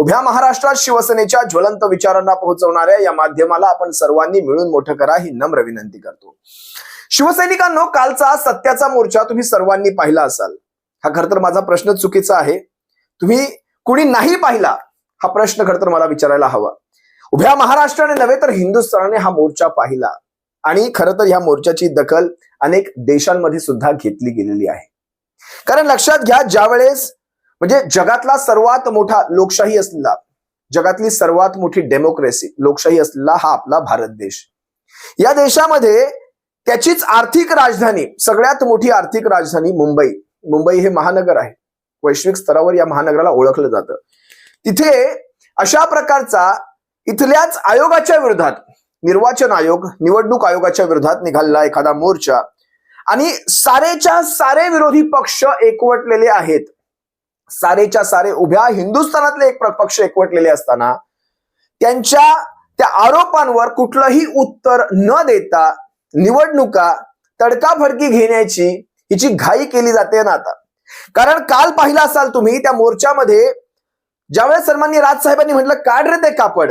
उभ्या महाराष्ट्रात शिवसेनेच्या ज्वलंत विचारांना पोहोचवणाऱ्या या माध्यमाला आपण सर्वांनी मिळून मोठं करा ही नम्र विनंती करतो. शिवसैनिकांनो कालचा सत्याचा मोर्चा तुम्ही सर्वांनी पाहिला असाल. हा खर तर माझा प्रश्न चुकीचा आहे. तुम्ही कुणी नाही पाहिला हा प्रश्न खर तर मला विचारायला हवा. उभ्या महाराष्ट्राने नव्हे तर हिंदुस्थानाने हा मोर्चा पाहिला आणि खरं तर ह्या मोर्चाची दखल अनेक देशांमध्ये सुद्धा घेतली गेलेली आहे. कारण लक्षात घ्या ज्यावेळेस म्हणजे जगातला सर्वात मोठा लोकशाही असलेला जगातली सर्वात मोठी डेमोक्रेसी लोकशाही असलेला हा आपला भारत देश. या देशामध्ये त्याचीच आर्थिक राजधानी सगळ्यात मोठी आर्थिक राजधानी मुंबई. मुंबई हे महानगर आहे. वैश्विक स्तरावर या महानगराला ओळखलं जातं. तिथे अशा प्रकारचा इथल्याच आयोगाच्या विरोधात निर्वाचन आयोग निवडणूक आयोगाच्या विरोधात निघालेला एखादा मोर्चा आणि सारेच्या सारे विरोधी पक्ष एकवटलेले आहेत. सारेच्या सारे उभ्या हिंदुस्थानातले एक पक्ष एकवटलेले असताना त्यांच्या त्या आरोपांवर कुठलंही उत्तर न देता निवडणुका तडकाफडकी घेण्याची हिची घाई केली जाते ना आता. कारण काल पाहिला असाल तुम्ही त्या मोर्चामध्ये ज्यावेळेस सन्मान्य राजसाहेबांनी म्हटलं काढ रे ते कापड.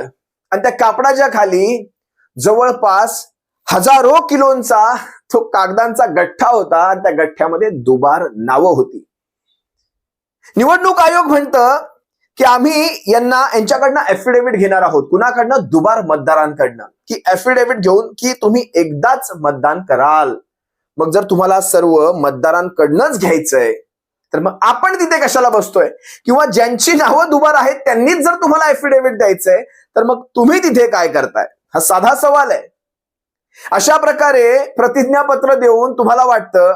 आणि त्या कापडाच्या खाली जवळपास हजारो किलोंचा तो कागदांचा गठ्ठा होता आणि त्या गठ्ठ्यामध्ये दुबार नावं होती. निवडणूक आयोग म्हणतं की आम्ही यांना यांच्याकडनं ऍफिडेव्हिट घेणार आहोत. कुणाकडनं? दुबार मतदारांकडनं. की ऍफिडेव्हिट घेऊन की तुम्ही एकदाच मतदान कराल. मग जर तुम्हाला सर्व मतदारांकडनंच घ्यायचंय तर मग आपण तिथे कशाला बसतोय? किंवा ज्यांची नावं दुबार आहेत त्यांनीच जर तुम्हाला ऍफिडेव्हिट द्यायचंय तर मग तुम्ही तिथे काय करताय? हा साधा सवाल आहे. अशा प्रकारे प्रतिज्ञापत्र देऊन तुम्हाला वाटतं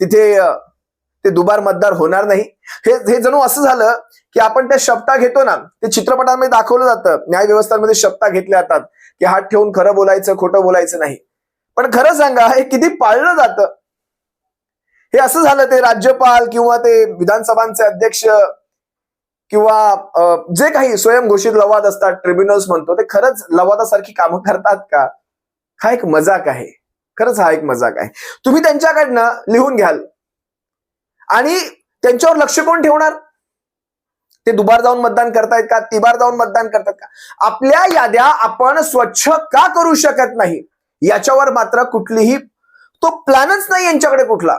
तिथे ते दुबार मतदार होणार नाही. हे हे जणू असं झालं की आपण त्या शब्दा घेतो ना ते चित्रपटांमध्ये दाखवलं जातं. न्याय व्यवस्थांमध्ये शब्दा घेतल्या जातात की हात ठेवून खरं बोलायचं खोटं बोलायचं नाही. पण खरं सांगा हे किती पाळलं जातं. हे असं झालं ते राज्यपाल किंवा ते विधानसभांचे अध्यक्ष किंवा जे काही स्वयंघोषित लवाद असतात ट्रिब्युनल्स म्हणतो ते खरंच लवादासारखी कामं करतात का? हा एक मजाक आहे. खरंच हा एक मजाक आहे. तुम्ही त्यांच्याकडनं लिहून घ्याल. आणि त्यांच्यावर लक्ष कोण ठेवणार? ते दुबार जाऊन मतदान करतायत का? तिबार जाऊन मतदान करतात का? आपल्या याद्या आपण स्वच्छ का करू शकत नाही? याच्यावर मात्र कुठलीही तो प्लॅनच नाही यांच्याकडे कुठला.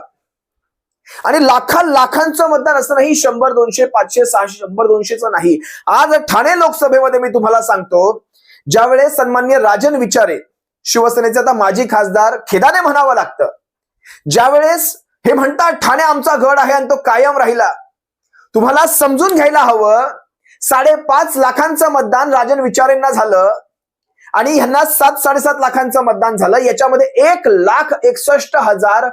आणि लाखा लाखांचं मतदान असं नाही शंभर दोनशे पाचशे सहाशे शंभर दोनशेचं नाही. आज ठाणे लोकसभेमध्ये मी तुम्हाला सांगतो ज्यावेळेस सन्मान्य राजन विचारे शिवसेनेचे आता माजी खासदार खेदाने म्हणावं लागतं. ज्यावेळेस हे म्हणतात ठाणे आमचा गड आहे आणि तो कायम राहिला. तुम्हाला समजून घ्यायला हवं साडेपाच लाखांचं मतदान राजन विचारेंना झालं आणि ह्यांना सात साडेसात लाखांचं मतदान झालं. याच्यामध्ये एक लाख एकसष्ट हजार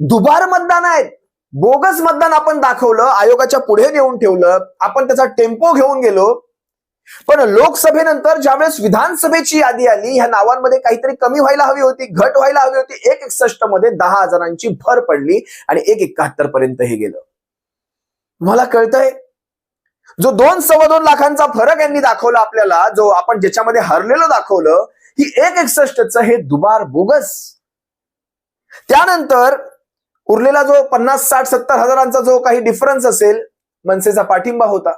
दुबार मतदान आहेत. बोगस मतदान आपण दाखवलं आयोगाच्या पुढे नेऊन ठेवलं. आपण त्याचा टेम्पो घेऊन गेलो. पण लोकसभेनंतर ज्यावेळेस विधानसभेची यादी आली ह्या नावांमध्ये काहीतरी कमी व्हायला हवी होती घट व्हायला हवी होती एक एकसष्टमध्ये दहा हजारांची भर पडली आणि एक एकाहत्तर पर्यंत हे गेलं. तुम्हाला कळतंय? जो दोन सव्वा दोन लाखांचा फरक यांनी दाखवला आपल्याला जो आपण ज्याच्यामध्ये हरलेलं दाखवलं ही एक एकसष्टच हे दुबार बोगस. त्यानंतर उरलेला जो पन्नास साठ सत्तर हजारांचा जो काही डिफरन्स असेल मनसेचा पाठिंबा होता.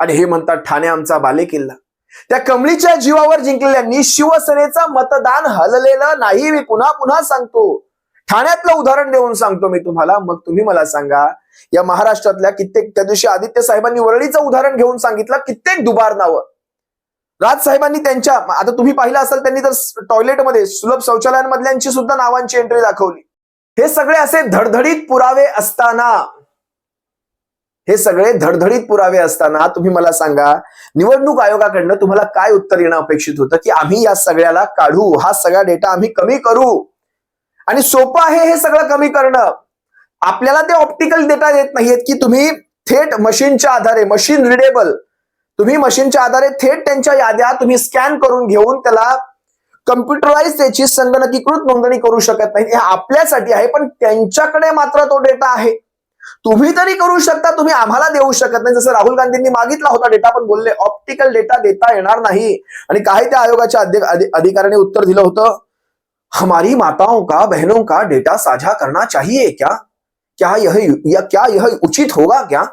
आणि हे म्हणतात ठाणे आमचा बालेकिल्ला. त्या कमळीच्या जीवावर जिंकलेल्यांनी शिवसेनेचं मतदान हललेलं नाही मी पुन्हा पुन्हा सांगतो. ठाण्यातलं उदाहरण देऊन सांगतो मी तुम्हाला. मग तुम्ही मला सांगा या महाराष्ट्रातल्या कित्येक त्या दिवशी आदित्य साहेबांनी वरळीचं उदाहरण घेऊन सांगितलं कित्येक दुबार नावं. राज साहेबांनी त्यांच्या आता तुम्ही पाहिलं असाल त्यांनी तर टॉयलेटमध्ये सुलभ शौचालयांमधल्यांची सुद्धा नावांची एंट्री दाखवली. हे सगळे असे धडधडीत पुरावे असताना हे सगळे धडधडीत पुरावे असताना तुम्ही मला सांगा निवडणूक आयोगाकडनं तुम्हाला काय उत्तर येणं अपेक्षित होतं? की आम्ही या सगळ्याला काढू? हा सगळा डेटा आम्ही कमी करू? आणि सोपं आहे हे सगळं कमी करणं. आपल्याला ते ऑप्टिकल डेटा देत नाहीयेत की तुम्ही थेट मशीनच्या आधारे मशीन रिडेबल तुम्ही मशीनच्या आधारे थेट त्यांच्या याद्या तुम्ही स्कॅन करून घेऊन त्याला कम्प्युटराइज त्याची संगणकीकृत नोंदणी करू शकत नाही हे आपल्यासाठी आहे पण त्यांच्याकडे मात्र तो डेटा आहे. तुम्ही तरी करू शकता तुम्ही आम्हाला देऊ शकत नाही. जसं राहुल गांधींनी मागितला होता डेटा पण बोलले ऑप्टिकल डेटा देता येणार नाही. आणि काही त्या आयोगाच्या अधिकाऱ्याने उत्तर दिलं होतं हमारी माताओं का बहनों का डेटा साझा करना चाहिए क्या? क्या यह या क्या यह उचित होगा क्या?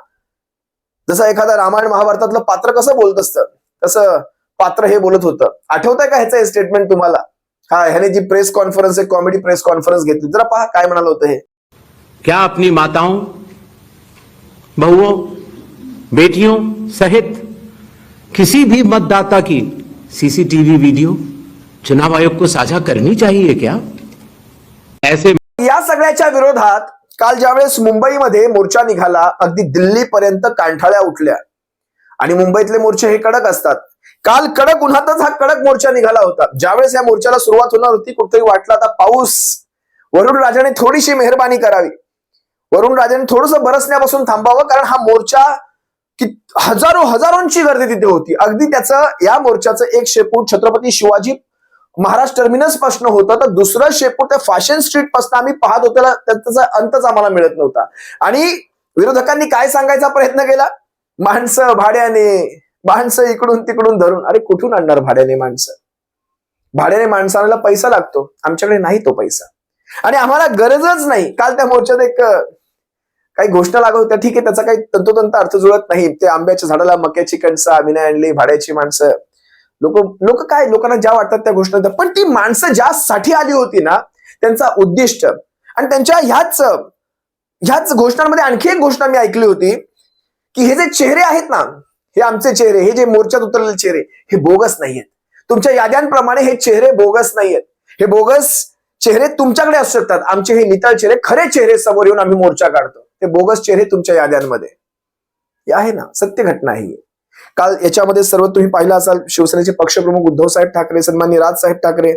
जसं एखादा रामायण महाभारतातलं पात्र कसं बोलत असतं तसं पात्र हे बोलत होतं. आठवतंय का ह्याचं स्टेटमेंट तुम्हाला? हा ह्याने जी प्रेस कॉन्फरन्स एक कॉमेडी प्रेस कॉन्फरन्स घेतली. जरा पहा काय म्हणाल होतं हे. क्या अपनी माताओं बहुओं बेटियों सहित किसी भी मतदाता की सीसीटीवी वीडियो चुनाव आयोग को साझा करनी चाहिए क्या? ऐसे या सगळ्याच्या विरोधात काल ज्यावेळेस मुंबईमध्ये मोर्चा निघाला अगदी दिल्लीपर्यंत कांठाळ्या उठल्या. आणि मुंबईतले मोर्चे हे कडक असतात. काल कडक उन्हातच हा कडक मोर्चा निघाला होता. ज्यावेळेस या मोर्चाला सुरुवात होणार होती कुठेतरी वाटला आता पाऊस. वरुण राजाने थोडीशी मेहरबानी करावी. वरुण राजाने थोडस बरसण्यापासून थांबावं कारण हा मोर्चा कि हजारो हजारोंची गर्दी तिथे होती. अगदी त्याचं या मोर्चाचं एक शेपूट छत्रपती शिवाजी महाराज टर्मिनसपासून होतं तर दुसरं शेपूट त्या फॅशन स्ट्रीटपासून आम्ही पाहत होतो त्याचा अंतच आम्हाला मिळत नव्हता. आणि विरोधकांनी काय सांगायचा प्रयत्न केला? माणसं भाड्याने माणसं इकडून तिकडून धरून. अरे कुठून आणणार भाड्याने माणसं? भाड्याने माणसाला पैसा लागतो. आमच्याकडे नाही तो पैसा. आणि आम्हाला गरजच नाही. काल त्या मोर्चात एक काही घोषणा लागत होत्या ठीक आहे त्याचा काही तंतोतंत अर्थ जुळत नाही. ते आंब्याच्या झाडाला मक्याची कणसं आम्ही नाही आणली भाड्याची माणसं. लोक लोक काय लोकांना ज्या वाटतात त्या गोष्टी होत्या. पण ती माणसं ज्यासाठी आली होती ना त्यांचा उद्दिष्ट आणि त्यांच्या ह्याच ह्याच घोषणांमध्ये आणखी एक घोषणा मी ऐकली होती की हे जे चेहरे आहेत ना हे आमचे चेहरे हे जे मोर्चात उतरलेले चेहरे हे बोगस नाहीयेत. तुमच्या याद्यांप्रमाणे हे चेहरे बोगस नाहीयेत. हे बोगस चेहरे तुमच्याकडे असू शकतात. आमचे हे नितळ चेहरे खरे चेहरे समोर येऊन आम्ही मोर्चा काढतो. ते बोगस चेहरे तुमच्या याद्यांमध्ये हे आहे ना सत्य घटना ही. काल याच्यामध्ये सर्व तुम्ही पाहिलं असाल शिवसेनेचे पक्षप्रमुख उद्धव साहेब ठाकरे सन्मान्य राजसाहेब ठाकरे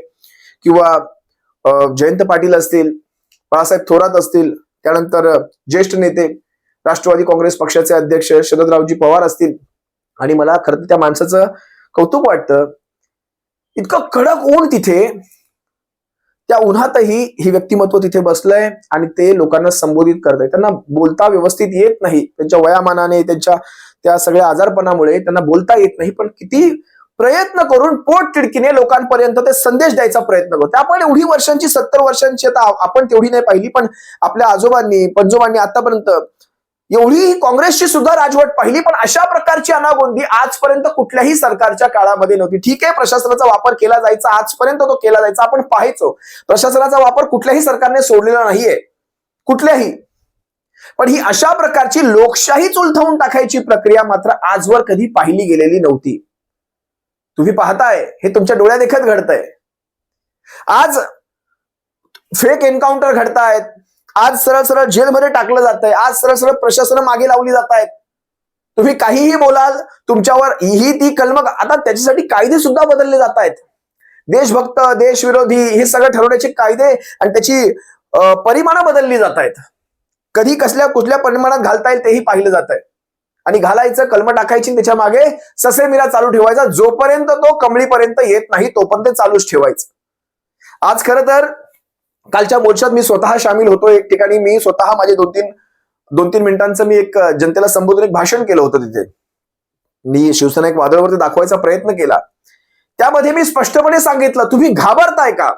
किंवा जयंत पाटील असतील बाळासाहेब थोरात असतील त्यानंतर ज्येष्ठ नेते राष्ट्रवादी काँग्रेस पक्षाचे अध्यक्ष शरदरावजी पवार असतील आणि मला खरं तर त्या माणसाचं कौतुक वाटतं इतकं कडक ऊन तिथे त्या उन्हातही ही व्यक्तिमत्व तिथे बसलंय आणि ते लोकांना संबोधित करत त्यांना बोलता व्यवस्थित येत नाही. त्यांच्या वयामानाने त्यांच्या त्या सगळ्या आजारपणामुळे त्यांना बोलता येत नाही. पण किती प्रयत्न करून पोट तिडकीने लोकांपर्यंत ते संदेश द्यायचा प्रयत्न करतो आपण एवढी वर्षांची सत्तर वर्षांची आता आपण तेवढी नाही पाहिली पण आपल्या आजोबांनी पंजोबांनी आतापर्यंत एवढी काँग्रेसची सुद्धा राजवट पाहिली पण अशा प्रकारची अनागोंदी आजपर्यंत कुठल्याही सरकारच्या काळामध्ये नव्हती. ठीक आहे प्रशासनाचा वापर केला जायचा आजपर्यंत तो केला जायचा आपण पाहायचो. प्रशासनाचा वापर कुठल्याही सरकारने सोडलेला नाहीये. कुठल्याही. पण ही अशा प्रकारची लोकशाहीच उलथवून टाकायची प्रक्रिया मात्र आजवर कधी पाहिली गेलेली नव्हती. तुम्ही पाहताय हे तुमच्या डोळ्या देखत घडतंय. आज फेक एन्काउंटर घडतायत. आज सरळ सरळ जेलमध्ये टाकलं जात आहे आज सरळ सरळ प्रशासन मागे लावली जात आहेत तुम्ही काहीही बोलाल तुमच्यावर ही ती कलम आता त्याच्यासाठी कायदे सुद्धा बदलले जात आहेत देशभक्त देशविरोधी हे सगळं ठरवण्याचे कायदे आणि त्याची परिमाणं बदलली जात आहेत कधी कसल्या कुठल्या परिमाणात घालता येईल तेही पाहिलं जात आहे आणि घालायचं कलम टाकायची त्याच्यामागे ससे मिरा चालू ठेवायचा. जोपर्यंत तो कमळीपर्यंत येत नाही तोपर्यंत चालूच ठेवायचं. आज खरं तर कालच्या मोर्चात मी स्वतः सामील होतो एक ठिकाणी मी स्वतः माझे दोन तीन दोन तीन मिनिटांचं मी एक जनतेला संबोधून एक भाषण केलं होतं तिथे. मी शिवसेना एक वादळावरती दाखवायचा प्रयत्न केला. त्यामध्ये मी स्पष्टपणे सांगितलं तुम्ही घाबरताय का?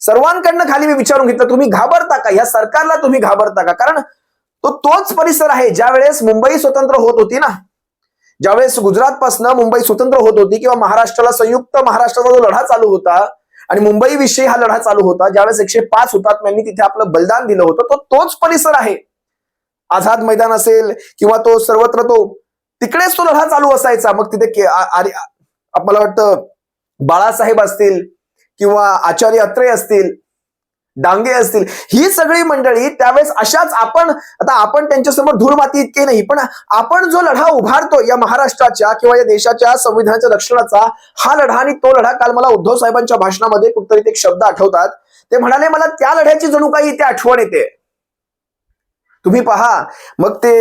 सर्वांकडनं खाली मी विचारून घेतलं तुम्ही घाबरता का? या सरकारला तुम्ही घाबरता का? कारण तो तोच परिसर आहे ज्या वेळेस मुंबई स्वतंत्र होत होती ना ज्यावेळेस गुजरात पासून मुंबई स्वतंत्र होत होती किंवा महाराष्ट्राला संयुक्त महाराष्ट्राचा जो लढा चालू होता आणि मुंबईविषयी हा लढा चालू होता. ज्यावेळेस एकशे पाच हुतात्म्यांनी तिथे आपलं बलिदान दिलं होतं तो तोच परिसर आहे. आझाद मैदान असेल किंवा तो सर्वत्र तो तिकडेच तो लढा चालू असायचा. मग तिथे मला वाटतं बाळासाहेब असतील किंवा आचार्य अत्रे असतील डांगे असतील. ही सगळी मंडळी त्यावेळेस अशाच आपण आता आपण त्यांच्यासमोर धूळ माती इतके नाही पण आपण जो लढा उभारतो या महाराष्ट्राच्या किंवा या देशाच्या संविधानाच्या रक्षणाचा हा लढा आणि तो लढा काल मला उद्धव साहेबांच्या भाषणामध्ये कुठतरी ते एक शब्द आठवतात. ते म्हणाले मला त्या लढ्याची जणू काही इथे आठवण येते. तुम्ही पहा मग ते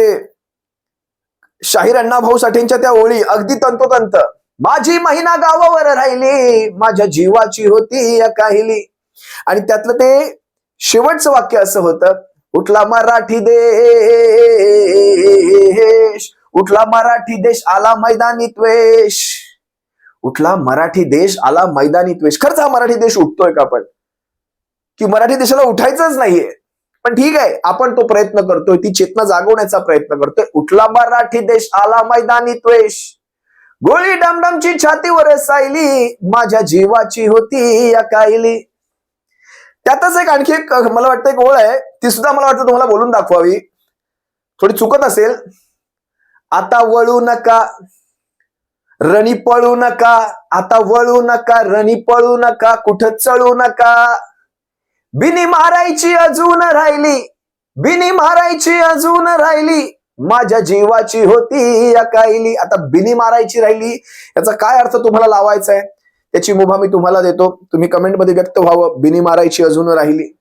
शाहीर अण्णाभाऊ साठेंच्या त्या ओळी अगदी तंतोतंत माझी महिना गावावर राहिली माझ्या जीवाची होती या काहिली. आणि त्यातलं ते शेवटचं वाक्य असं होतं उठला मराठी देश उठला मराठी देश आला मैदानी द्वेष. उठला मराठी देश आला मैदानी द्वेष. खरंच हा मराठी देश उठतोय का आपण की मराठी देशाला उठायचंच नाहीये. पण ठीक आहे आपण तो प्रयत्न करतोय ती चेतना जागवण्याचा प्रयत्न करतोय. उठला मराठी देश आला मैदानी त्वेष गोळी डमडमची छातीवर सायली माझ्या जीवाची होती या कायली. त्यातच एक आणखी एक मला वाटतं एक ओळ आहे. ती सुद्धा मला वाटतं तुम्हाला बोलून दाखवावी. थोडी चुकत असेल. आता वळू नका. रणी पळू नका. आता वळू नका. रणी पळू नका. कुठं चळू नका. बिनी मारायची अजून राहिली. बिनी मारायची अजून राहिली. माझ्या जीवाची होती या कायली. आता बिनी मारायची राहिली. याचा काय अर्थ तुम्हाला लावायचा आहे? याची मुभा मी तुम्हाला देतो. तुम्ही कमेंटमध्ये व्यक्त व्हावं. बिनी मारायची अजून राहिली.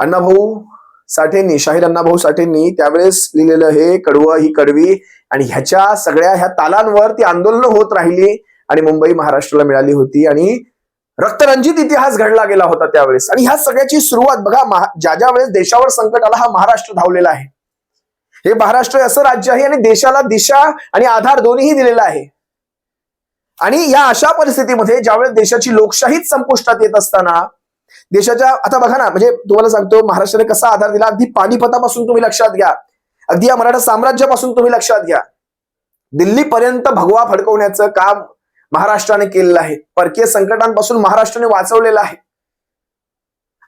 अण्णाभाऊ साठेंनी शाहीर अण्णाभाऊ साठेंनी त्यावेळेस लिहिलेलं हे कडवं ही कडवी आणि ह्याच्या सगळ्या ह्या तालांवर ती आंदोलन होत राहिली आणि मुंबई महाराष्ट्राला मिळाली होती आणि रक्तरंजित इतिहास घडला गेला होता त्यावेळेस. आणि ह्या सगळ्याची सुरुवात बघा ज्या ज्या वेळेस देशावर संकट आला हा महाराष्ट्र धावलेला आहे. हे महाराष्ट्र असं राज्य आहे आणि देशाला दिशा आणि आधार दोन्हीही दिलेला आहे. आणि या अशा परिस्थितीमध्ये ज्यावेळेस देशाची लोकशाहीच संपुष्टात येत असताना देशाच्या आता बघा ना म्हणजे तुम्हाला सांगतो महाराष्ट्राने कसा आधार दिला? अगदी पानिपतापासून तुम्ही लक्षात घ्या. अगदी या मराठा साम्राज्यापासून तुम्ही लक्षात घ्या. दिल्लीपर्यंत भगवा फडकवण्याचं काम महाराष्ट्राने केलेलं आहे. परकीय संकटांपासून महाराष्ट्राने वाचवलेलं आहे.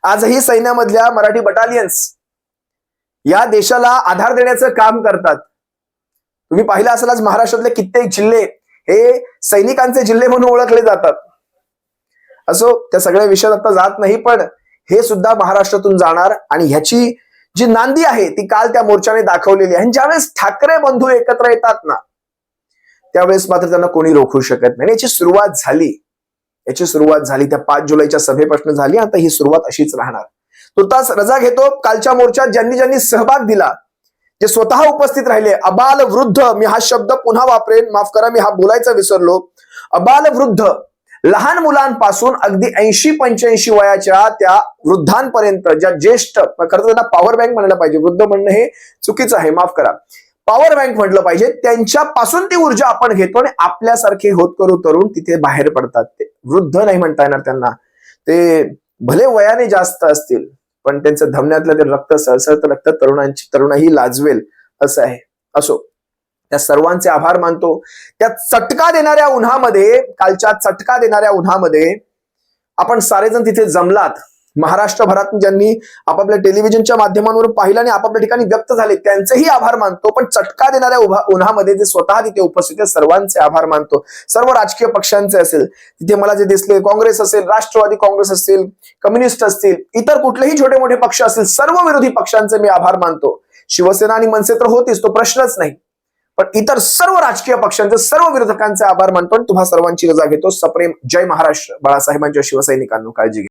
आजही सैन्यामधल्या मराठी बटालियन्स या देशाला आधार देण्याचं काम करतात. तुम्ही पाहिलं असेल आज महाराष्ट्रातले कित्येक जिल्हे हे सैनिकांचे जिल्हे म्हणून ओळखले जातात. असो त्या सगळ्या विषयात आता जात नाही पण हे सुद्धा महाराष्ट्रातून जाणार आणि ह्याची जी नांदी आहे ती काल त्या मोर्चाने दाखवलेली आहे. आणि ज्यावेळेस ठाकरे बंधू एकत्र येतात ना त्यावेळेस मात्र त्यांना कोणी रोखू शकत नाही. आणि याची सुरुवात झाली. याची सुरुवात झाली. त्या पाच जुलैच्या सभेपासून झाली. आता ही सुरुवात अशीच राहणार. तुर्तास रजा घेतो. कालच्या मोर्चात ज्यांनी ज्यांनी सहभाग दिला जे स्वतः उपस्थित राहिले अबाल वृद्ध मी हा शब्द पुन्हा वापरेन माफ करा मी हा बोलायचा विसरलो. अबाल वृद्ध लहान मुलांपासून अगदी ऐंशी पंच्याऐंशी वयाच्या त्या वृद्धांपर्यंत ज्या ज्येष्ठ खरं त्यांना पॉवर बँक म्हणायला पाहिजे वृद्ध म्हणणं हे चुकीचं आहे माफ करा. पॉवर बँक म्हटलं पाहिजे त्यांच्यापासून ती ऊर्जा आपण घेतो आणि आपल्यासारखे होत करू तरुण तिथे बाहेर पडतात ते. वृद्ध नाही म्हणता येणार त्यांना. ते भले वयाने जास्त असतील पण त्यांचं धमन्यातलं ते रक्त सळसळत रक्त तरुणांची तरुणाही लाजवेल असं आहे. असो. त्या सर्वांचे आभार मानतो. त्या चटका देणाऱ्या उन्हामध्ये कालच्या चटका देणाऱ्या उन्हामध्ये आपण सारेजण तिथे जमलात. महाराष्ट्रभरात ज्यांनी आपापल्या टेलिव्हिजनच्या माध्यमांवरून पाहिलं आणि आपापल्या ठिकाणी व्यक्त झाले त्यांचेही आभार मानतो. पण चटका देणाऱ्या उभा उन्हामध्ये जे स्वतः तिथे उपस्थित आहेत सर्वांचे आभार मानतो. सर्व राजकीय पक्षांचे असेल तिथे मला जे दिसले काँग्रेस असेल राष्ट्रवादी काँग्रेस असेल कम्युनिस्ट असतील इतर कुठलेही छोटे मोठे पक्ष असतील सर्व विरोधी पक्षांचे मी आभार मानतो. शिवसेना आणि मनसे तर होतीच तो प्रश्नच नाही. पण इतर सर्व राजकीय पक्षांचे सर्व विरोधकांचे आभार मानतो आणि तुम्हा सर्वांची रजा घेतो. सप्रेम जय महाराष्ट्र. बाळासाहेबांच्या शिवसैनिकांनो काळजी घ्या.